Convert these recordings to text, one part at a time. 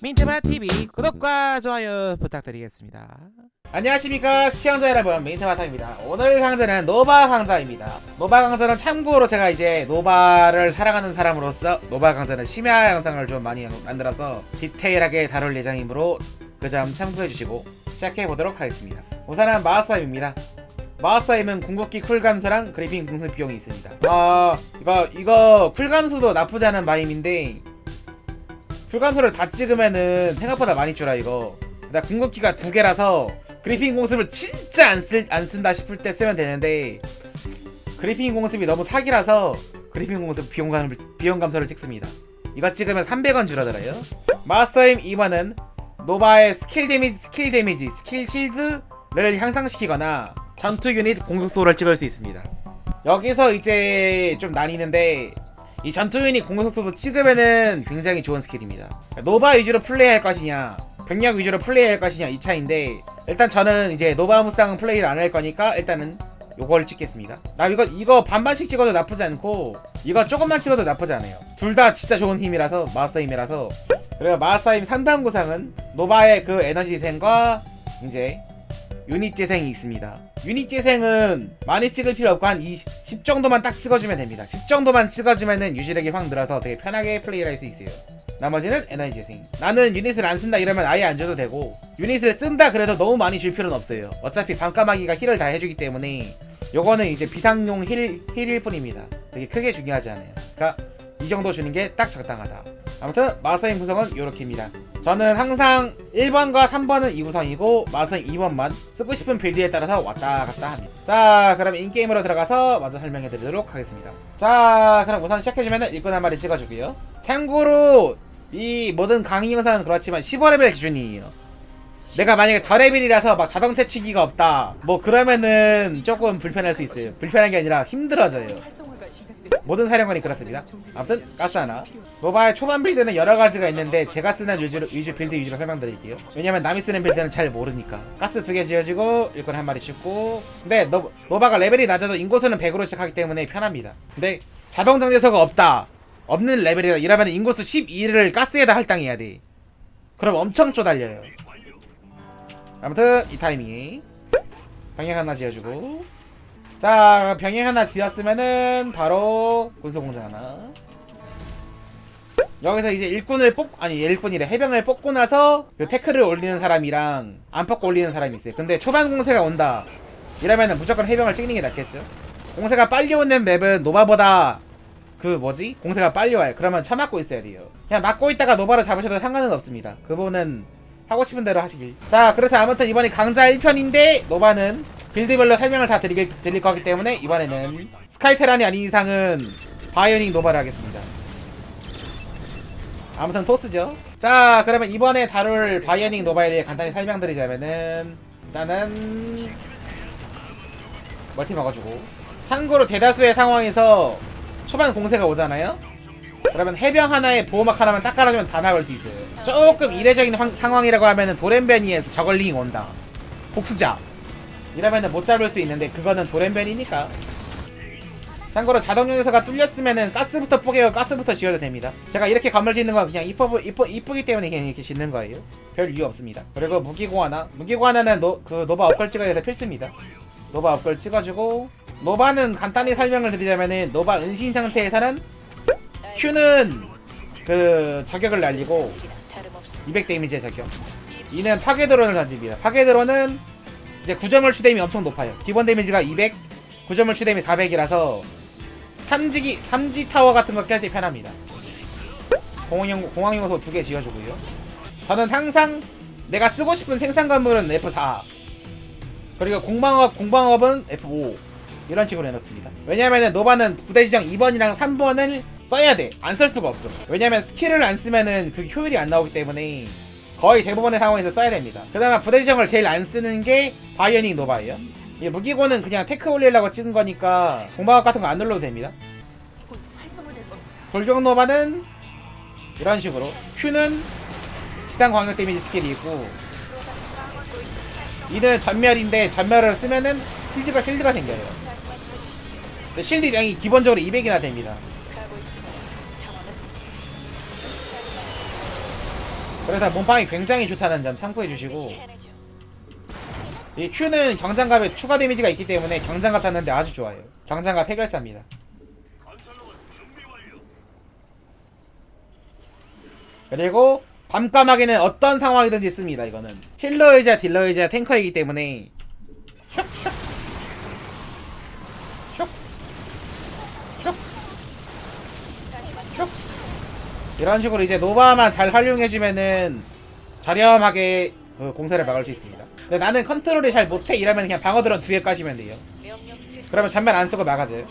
민트마 TV 구독과 좋아요 부탁드리겠습니다. 안녕하십니까 시청자 여러분 민트마타입니다. 오늘 강좌는 노바 강좌입니다. 노바 강좌는 참고로 제가 이제 노바를 사랑하는 사람으로서 노바 강좌는 심야 영상을 좀 많이 만들어서 디테일하게 다룰 예정이므로 그 점 참고해 주시고 시작해 보도록 하겠습니다. 우선은 마하사임입니다. 마하사임은 궁극기 쿨감소랑 그리핀 궁수 비용이 있습니다. 아 이거 이거 쿨감소도 나쁘지 않은 마임인데 불감소를 다 찍으면은 생각보다 많이 줄어 이거. 나 궁극기가 두 개라서 그리핀 공습을 진짜 안, 쓸, 안 쓴다 싶을 때 쓰면 되는데 그리핀 공습이 너무 사기라서 그리핀 공습 비용, 감, 비용 감소를 찍습니다. 이거 찍으면 300원 줄어들어요. 마스터임 2번은 노바의 스킬 데미지 스킬 데미지 스킬 실드를 향상시키거나 전투 유닛 공격소를 찍을 수 있습니다 여기서 이제 좀 나뉘는데 이 전투 유닛 공격 속도도 찍으면은 굉장히 좋은 스킬입니다. 노바 위주로 플레이할 것이냐, 병력 위주로 플레이할 것이냐 이 차인데 일단 저는 이제 노바 무쌍 플레이를 안 할 거니까 일단은 요걸 찍겠습니다. 나 이거 이거 반반씩 찍어도 나쁘지 않고 이거 조금만 찍어도 나쁘지 않아요. 둘 다 진짜 좋은 힘이라서 마스터 힘이라서 그리고 마스터 힘 3단 구상은 노바의 그 에너지 희생과 이제 유닛 재생이 있습니다. 유닛 재생은 많이 찍을 필요 없고 한 20, 10 정도만 딱 찍어주면 됩니다. 10 정도만 찍어주면은 유지력이 확 늘어서 되게 편하게 플레이를 할 수 있어요. 나머지는 에너지 재생. 나는 유닛을 안 쓴다 이러면 아예 안 줘도 되고 유닛을 쓴다 그래도 너무 많이 줄 필요는 없어요. 어차피 반까마귀가 힐을 다 해주기 때문에 요거는 이제 비상용 힐, 힐일 뿐입니다. 되게 크게 중요하지 않아요. 그러니까 이 정도 주는 게 딱 적당하다. 아무튼 마사인 구성은 이렇게입니다. 저는 항상 1번과 3번은 이 구성이고 마사인 2번만 쓰고 싶은 빌드에 따라서 왔다 갔다 합니다. 자, 그럼 인게임으로 들어가서 먼저 설명해 드리도록 하겠습니다. 자, 그럼 우선 시작해주면 일꾼 한 마리 찍어주고요. 참고로 이 모든 강의 영상은 그렇지만 15레벨 기준이에요. 내가 만약에 저레벨이라서 막 자동 채취기가 없다 뭐 그러면은 조금 불편할 수 있어요 불편한 게 아니라 힘들어져요 모든 사령관이 그렇습니다. 아무튼 가스 하나. 모바일 초반 빌드는 여러 가지가 있는데 제가 쓰는 위주로, 위주 빌드 위주로 설명드릴게요. 왜냐면 남이 쓰는 빌드는 잘 모르니까. 가스 두 개 지어지고 일꾼 한 마리 찍고. 근데 노, 노바가 레벨이 낮아도 인구수는 100으로 시작하기 때문에 편합니다. 근데 자동 정제소가 없다. 없는 레벨이다 이러면 인구수 12를 가스에다 할당해야 돼. 그럼 엄청 쪼달려요. 아무튼 이 타이밍에 병행 하나 지어주고 자 병행 하나 지었으면은 바로 군수공장 하나. 여기서 이제 일꾼을 뽑 아니 일꾼이래. 해병을 뽑고 나서 그 태클을 올리는 사람이랑 안 뽑고 올리는 사람이 있어요. 근데 초반 공세가 온다. 이러면은 무조건 해병을 찍는 게 낫겠죠. 공세가 빨리 오는 맵은 노바보다 그 뭐지? 공세가 빨리 와요. 그러면 쳐맞고 있어야 돼요. 그냥 맞고 있다가 노바를 잡으셔도 상관은 없습니다. 그분은 하고 싶은 대로 하시길. 자, 그래서 아무튼 이번에 강자 1편인데 노바는 빌드별로 설명을 다 드릴, 드릴 거기 때문에 이번에는 스카이테란이 아닌 이상은 바이오닉 노바를 하겠습니다. 아무튼 토스죠. 자, 그러면 이번에 다룰 바이오닉 노바에 대해 간단히 설명드리자면은 일단은 멀티 먹어주고 참고로 대다수의 상황에서 초반 공세가 오잖아요. 그러면 해병 하나에 보호막 하나만 딱 깔아주면 다 나갈 수 있어요. 조금 이례적인 황- 상황이라고 하면은 도렘베니에서 저걸링 온다. 복수자. 이러면은 못 잡을 수 있는데 그거는 도렘벤이니까. 참고로 자동 연소가 뚫렸으면은 가스부터 뽀개고 가스부터 지어도 됩니다. 제가 이렇게 건물 짓는 건 그냥 이쁘, 이쁘, 이쁘기 때문에 그냥 이렇게 짓는 거예요. 별 이유 없습니다. 그리고 무기고 하나. 무기고 하나는 노, 그 노바 업글 찍어야 돼서 필수입니다. 노바 업글 찍어주고 노바는 간단히 설명을 드리자면은 노바 은신 상태에서는 Q는 그 저격을 날리고 200 데미지의 저격. 이는 파괴 드론을 던집니다. 파괴 드론은 이제 9점을 추데임이 엄청 높아요. 기본 데미지가 200, 9점을 추데임이 400이라서 탐지기 탐지 타워 같은 거 깰 때 편합니다. 공항용 공항 요소 두 개 지어주고요. 저는 항상 내가 쓰고 싶은 생산 건물은 F4 그리고 공방업 공방업은 F5 이런 식으로 해놨습니다. 왜냐면은 노바는 부대 지정 2번이랑 3번을 써야 돼. 안 쓸 수가 없어. 왜냐면 스킬을 안 쓰면은 그 효율이 안 나오기 때문에 거의 대부분의 상황에서 써야 됩니다. 그다음에 부대 지정을 제일 안 쓰는 게 바이오닉 노바예요. 이 무기고는 그냥 테크 올리려고 찍은 거니까 공방업 같은 거 안 눌러도 됩니다. 돌격 노바는 이런 식으로 Q는 지상 광역 데미지 스킬이 있고 이는 전멸인데 전멸을 쓰면은 실드가 실드가 생겨요. 실드 량이 기본적으로 200이나 됩니다. 그래서 몸빵이 굉장히 좋다는 점 참고해 주시고 이 Q는 경장갑에 추가 데미지가 있기 때문에 경장갑 탔는데 아주 좋아요. 경장갑 해결사입니다. 그리고 밤까마귀는 어떤 상황이든지 씁니다. 이거는 힐러이자 딜러이자 탱커이기 때문에 슉, 슉. 슉. 슉. 슉. 이런 식으로 이제 노바만 잘 활용해주면은 저렴하게 그 공세를 막을 수 있습니다. 근데 나는 컨트롤이 잘 못해 이러면 그냥 방어드론 두개 까시면 돼요. 그러면 전면 안 쓰고 막아줘요.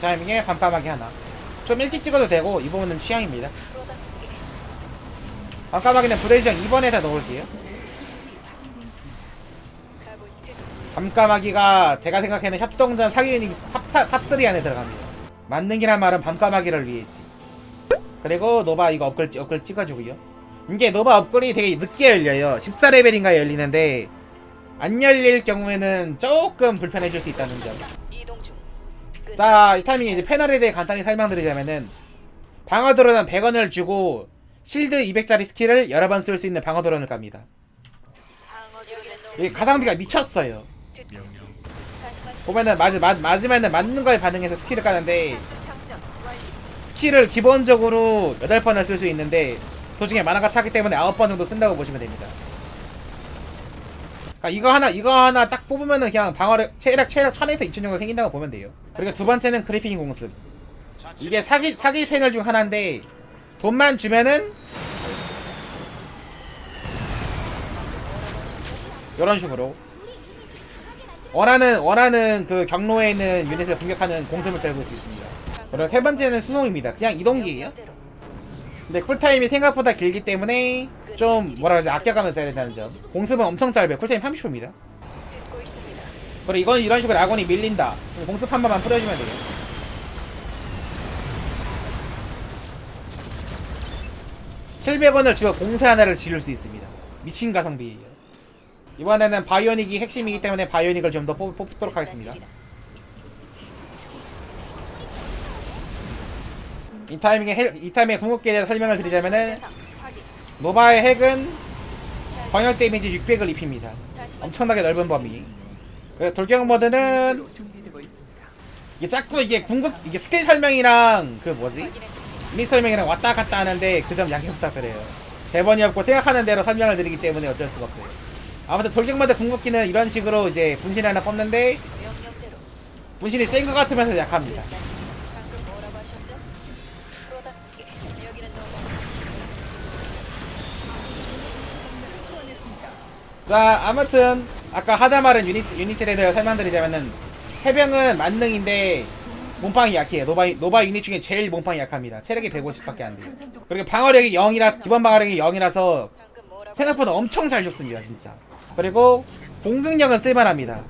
타이밍에 밤까마귀 하나. 좀 일찍 찍어도 되고 이 부분은 취향입니다. 밤까마귀는 부대지정 2번에다 넣을게요. 밤까마귀가 제가 생각하는 협동전 유닛 탑, 탑3 안에 들어갑니다. 만능이란 말은 밤까마귀를 위해지. 그리고 노바 이거 업글, 찍- 업글 찍어주고요. 이게 노바 업글이 되게 늦게 열려요. 14레벨인가에 열리는데 안 열릴 경우에는 조금 불편해질 수 있다는 점. 자, 이 타이밍에 이제 패널에 대해 간단히 설명드리자면은 방어 드론은 100원을 주고 실드 200짜리 스킬을 여러 번 쓸 수 있는 방어 드론을 갑니다. 이 가성비가 미쳤어요. 보면은 맞, 맞, 맞으면은 맞는 거에 반응해서 스킬을 까는데. 스킬을 기본적으로 8번을 쓸 수 있는데 도중에 만화가 차기 때문에 9번 정도 쓴다고 보시면 됩니다. 그러니까 이거 하나 이거 하나 딱 뽑으면은 그냥 방어력 체력 체력 1000에서 2000 정도 생긴다고 보면 돼요. 그리고 두 번째는 그리핀 공습. 이게 사기 사기 패널 중 하나인데 돈만 주면은 이런 식으로 원하는 원하는 그 경로에 있는 유닛을 공격하는 공습을 들고 수 있습니다. 그리고 세 번째는 수송입니다. 그냥 이동기예요. 근데 쿨타임이 생각보다 길기 때문에 좀 뭐라 그러지 아껴가면서 해야 된다는 점. 공습은 엄청 짧아요. 쿨타임 30초입니다. 듣고 있습니다. 그리고 이건 이런 식으로 아군이 밀린다. 공습 한 번만 뿌려주면 돼요. (700원을) 주고 공세 하나를 지를 수 있습니다 미친 가성비예요 이번에는 바이오닉이 핵심이기 때문에 바이오닉을 좀 더 뽑도록 하겠습니다 이 타이밍에 핵- 이 타이밍에 궁극기에 대해서 설명을 드리자면은. 노바의 핵은 잘 광역 데미지 600을 입힙니다. 엄청나게 넓은 범위. 그리고 돌격 모드는 이게 자꾸 이게 궁극 이게 스킬 설명이랑 그 뭐지. 미 설명이랑 왔다 갔다 하는데 그 점 양해 부탁드려요. 대본이 없고 생각하는 대로 설명을 드리기 때문에 어쩔 수가 없어요. 아무튼 돌격 모드 궁극기는 이런 식으로 이제 분신 하나 뽑는데. 분신이 센 것 같으면서 약합니다. 자 아무튼 아까 하다 말은 유닛 유닛에 대해 설명드리자면은 해병은 만능인데 몸빵이 약해요. 노바 노바 유닛 중에 제일 몸빵이 약합니다. 체력이 150밖에 안 돼요. 그리고 방어력이 0이라 기본 방어력이 0이라서 방금 뭐라고 생각보다 엄청 잘 죽습니다 진짜 그리고 공격력은 쓸만합니다.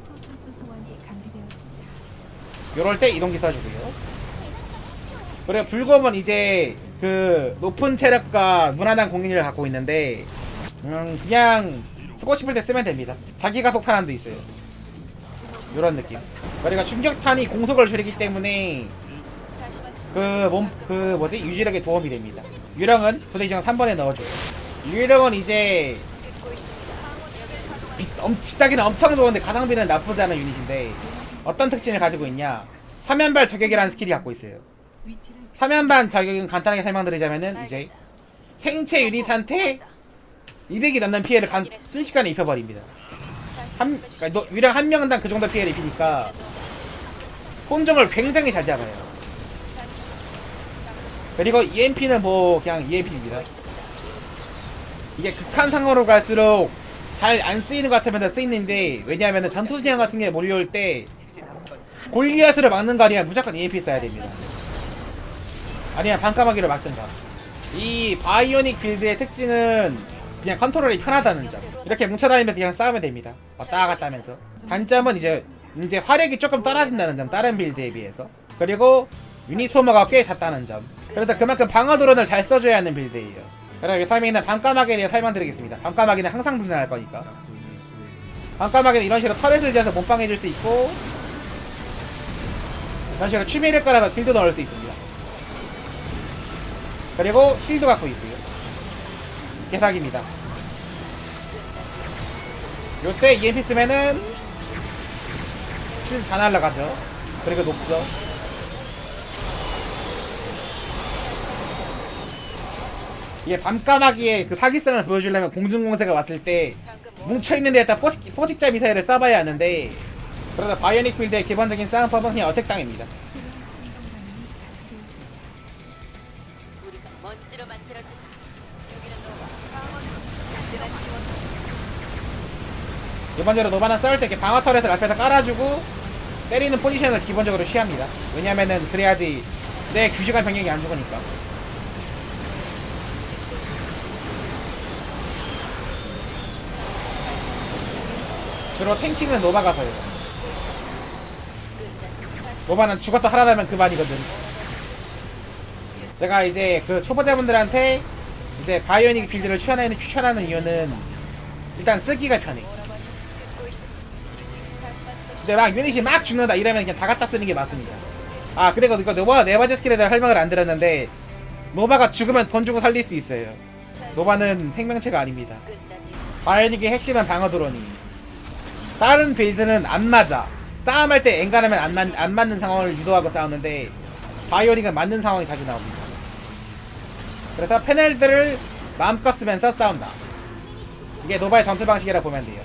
요럴 때 이동기 써주고요. 그리고 불검은 이제 그 높은 체력과 무난한 공격력을 갖고 있는데 음 그냥 쓰고 싶을 때 쓰면 됩니다. 자기 가속 탄환도 있어요. 요런 느낌. 그리고 충격탄이 공속을 줄이기 때문에. 그 몸 그 뭐지? 유지력에 도움이 됩니다. 유령은 부대지정 3번에 넣어줘요. 유령은 이제 듣고 있습니다. 여기는 비싸, 엄, 비싸기는 엄청 좋은데 가성비는 나쁘지 않은 유닛인데 어떤 특징을 가지고 있냐? 3연발 저격이라는 스킬이 갖고 있어요. 3연반 저격은 간단하게 설명드리자면은 이제 생체 유닛한테 200이 넘는 피해를 간, 순식간에 입혀버립니다. 한. 그러니까 너- 유령 한 명당 그 정도 피해를 입히니까 혼종을 굉장히 잘 잡아요. 그리고 EMP는 뭐 그냥 EMP입니다. 이게 극한 상황으로 갈수록 잘 안 쓰이는 것 같으면 쓰이는데 왜냐하면 전투 진영 같은 게 몰려올 때 골리앗으로 막는 거 아니면 무조건 EMP 써야 됩니다. 아니면 반까마귀로 막든가 이 바이오닉 빌드의 특징은 그냥 컨트롤이 편하다는 점. 이렇게 뭉쳐다니면서 그냥 싸우면 됩니다. 왔다 갔다 하면서. 단점은 이제 이제 화력이 조금 떨어진다는 점 다른 빌드에 비해서. 그리고 유닛 소모가 꽤 잦다는 점. 그래서 그만큼 방어 드론을 잘 써줘야 하는 빌드예요 그럼 이 타이밍에는 반까마귀에 대해 설명 드리겠습니다. 반까마귀는 항상 분전할 거니까. 반까마귀는 이런 식으로 터렛을 지어서 몸빵해줄 수 있고 이런 식으로 취미를 깔아서 딜도 넣을 수 있습니다. 그리고 힐도 갖고 있고요. 개사기입니다. 요때 EMP 쓰면은 킬다 날라가죠. 그리고 녹죠 이게 밤까마귀의 그 사기성을 보여주려면 공중공세가 왔을 때 뭉쳐있는 데에다 포식, 포식자 미사일을 쏴봐야 하는데 그러다 바이오닉 필드의 기본적인 싸움법은 그냥 어택당입니다. 기본적으로 노바는 싸울 때 이렇게 방어 터렛을 앞에서 깔아주고 때리는 포지션을 기본적으로 취합니다 왜냐면은 그래야지 내 규직한 병력이 안 죽으니까 주로 탱킹은 노바가 서요 노바는 죽었다 살아나면 그만이거든 제가 이제 그 초보자분들한테 이제 바이오닉 빌드를 추천하는, 추천하는 이유는 일단 쓰기가 편해 근데 막 유닛이 막 죽는다 이러면 그냥 다 갖다 쓰는 게 맞습니다. 아 그리고 이거 노바 네 번째 스킬에 대한 설명을 안 드렸는데 노바가 죽으면 돈 주고 살릴 수 있어요. 노바는 생명체가 아닙니다. 바이오닉의 핵심은 방어 드론이. 다른 빌드는 안 맞아. 싸움할 때 엔간하면 안, 맞, 안 맞는 상황을 유도하고 싸우는데 바이오닉은 맞는 상황이 자주 나옵니다. 그래서 패널들을 마음껏 쓰면서 싸운다. 이게 노바의 전투 방식이라 보면 돼요.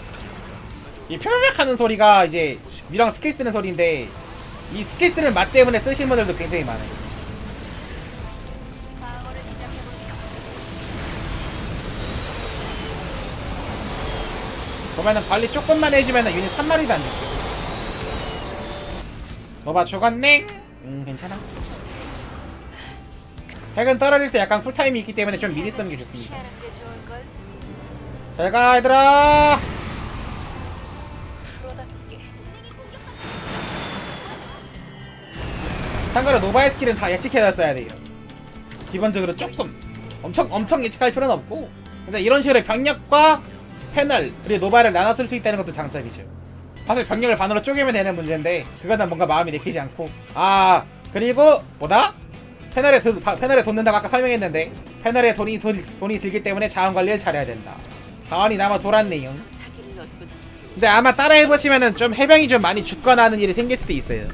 이 표명력 하는 소리가 이제 미랑 스킬 쓰는 소리인데 이 스킬 쓰는 맛 때문에 쓰시는 분들도 굉장히 많아요. 보면은 관리 조금만 해주면은 유닛 3마리도 안 죽죠. 노바 죽었네? 음 괜찮아. 핵은 떨어질 때 약간 쿨타임이 있기 때문에 좀 미리 쓰는 게 좋습니다. 잘가 얘들아! 참고로 노바의 스킬은 다 예측해서 써야 돼요. 기본적으로 조금 엄청 엄청 예측할 필요는 없고 근데 이런 식으로 병력과 패널 그리고 노바를 나눠 쓸 수 있다는 것도 장점이죠. 사실 병력을 반으로 쪼개면 되는 문제인데 그거는 뭔가 마음이 내키지 않고 아 그리고 뭐다? 패널에 드, 바- 패널에 돈 든다고 아까 설명했는데 패널에 돈이 돈, 돈이 들기 때문에 자원 관리를 잘해야 된다. 자원이 남아 돌았네요. 근데 아마 따라해보시면은 좀 해병이 좀 많이 죽거나 하는 일이 생길 수도 있어요.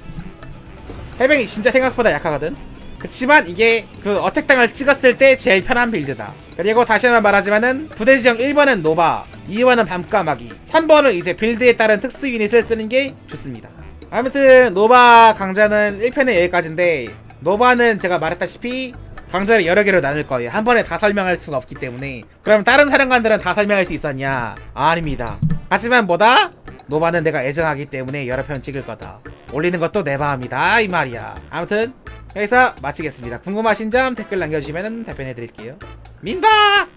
해병이 진짜 생각보다 약하거든. 그치만 이게 그 어택당을 찍었을 때 제일 편한 빌드다. 그리고 다시 한번 말하지만은 부대 지정 1번은 노바, 2번은 밤까마귀, 3번은 이제 빌드에 따른 특수 유닛을 쓰는 게 좋습니다. 아무튼 노바 강좌는 1편은 여기까지인데 노바는 제가 말했다시피 강좌를 여러 개로 나눌 거예요. 한 번에 다 설명할 수는 없기 때문에. 그럼 다른 사령관들은 다 설명할 수 있었냐? 아닙니다. 하지만 뭐다? 노바는 내가 애정하기 때문에 여러 편 찍을 거다. 올리는 것도 내 마음이다 이 말이야. 아무튼 여기서 마치겠습니다. 궁금하신 점 댓글 남겨주시면 답변해 드릴게요. 민바!